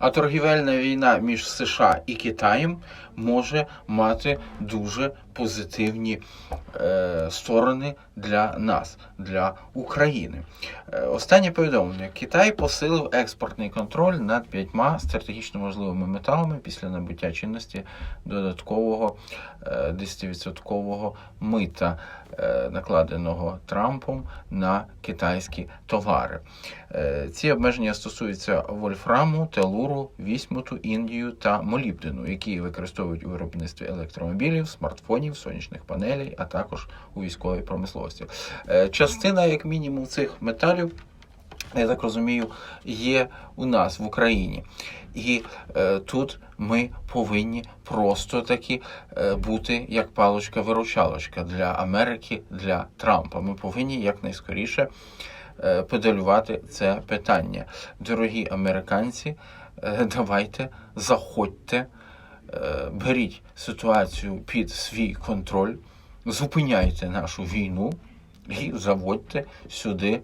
А торгівельна війна між США і Китаєм може мати дуже позитивні е, сторони для нас, для України. Е, останнє повідомлення: Китай посилив експортний контроль над п'ятьма стратегічно важливими металами після набуття чинності додаткового е, 10% мита, е, накладеного Трампом на китайські товари. Е, Ці обмеження стосуються вольфраму, телуру, вісмуту, індію та молібдену, які використовують у виробництві електромобілів, смартфонів, сонячних панелей, а також у військовій промисловості. Е, Частина, як мінімум, цих металів. Я так розумію, є у нас в Україні. І е, тут ми повинні просто таки е, бути як палочка-виручалочка для Америки, для Трампа. Ми повинні якнайскоріше педалювати це питання. Дорогі американці, е, давайте заходьте, е, беріть ситуацію під свій контроль, зупиняйте нашу війну і заводьте сюди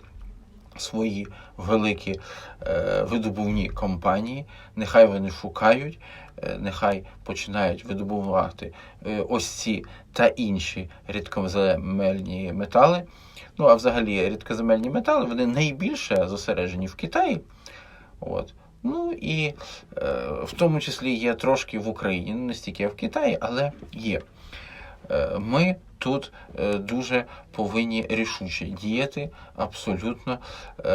свої великі е, видобувні компанії. Нехай вони шукають, е, нехай починають видобувати е, ось ці та інші рідкоземельні метали. Ну, а взагалі рідкоземельні метали вони найбільше зосереджені в Китаї. От. Ну і в тому числі є трошки в Україні, не стільки в Китаї, але є. Е, Ми тут е, дуже повинні рішуче діяти абсолютно, е,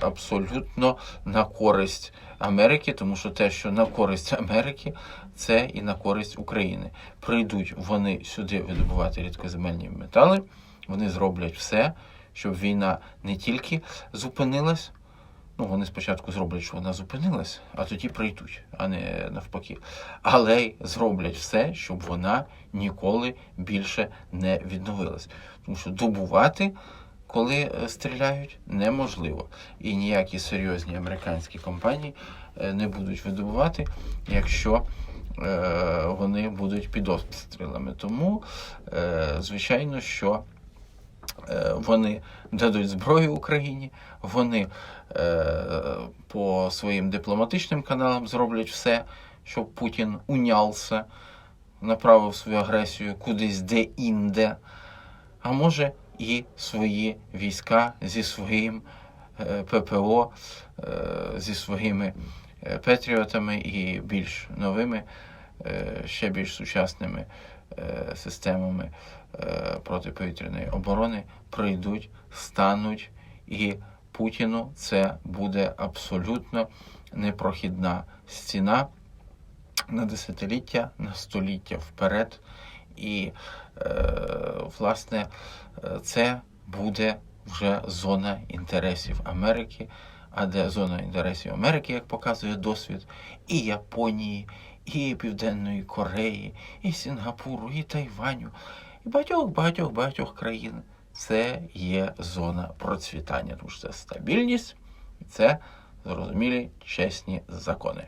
абсолютно на користь Америки, тому що те, що на користь Америки, це і на користь України. Прийдуть вони сюди видобувати рідкоземельні метали, вони зроблять все, щоб війна не тільки зупинилась. Ну, вони спочатку зроблять, що вона зупинилась, а тоді прийдуть, а не навпаки. Але й зроблять все, щоб вона ніколи більше не відновилась. Тому що добувати, коли е, стріляють, неможливо. І ніякі серйозні американські компанії е, не будуть видобувати, якщо е, вони будуть під обстрілами. Тому, звичайно, що вони дадуть зброю Україні, вони е, по своїм дипломатичним каналам зроблять все, щоб Путін унявся, направив свою агресію кудись де-інде, а може і свої війська зі своїм е, ППО, е, зі своїми е, Петріотами і більш новими, е, ще більш сучасними е, системами е, протиповітряної оборони прийдуть, стануть, і Путіну це буде абсолютно непрохідна стіна на десятиліття, на століття вперед. І, е, власне, е, це буде вже зона інтересів Америки, а де зона інтересів Америки, як показує досвід, і Японії, і Південної Кореї, і Сінгапуру, і Тайваню, і багатьох, багатьох, багатьох країн. Це є зона процвітання, тому що це стабільність і це зрозумілі чесні закони.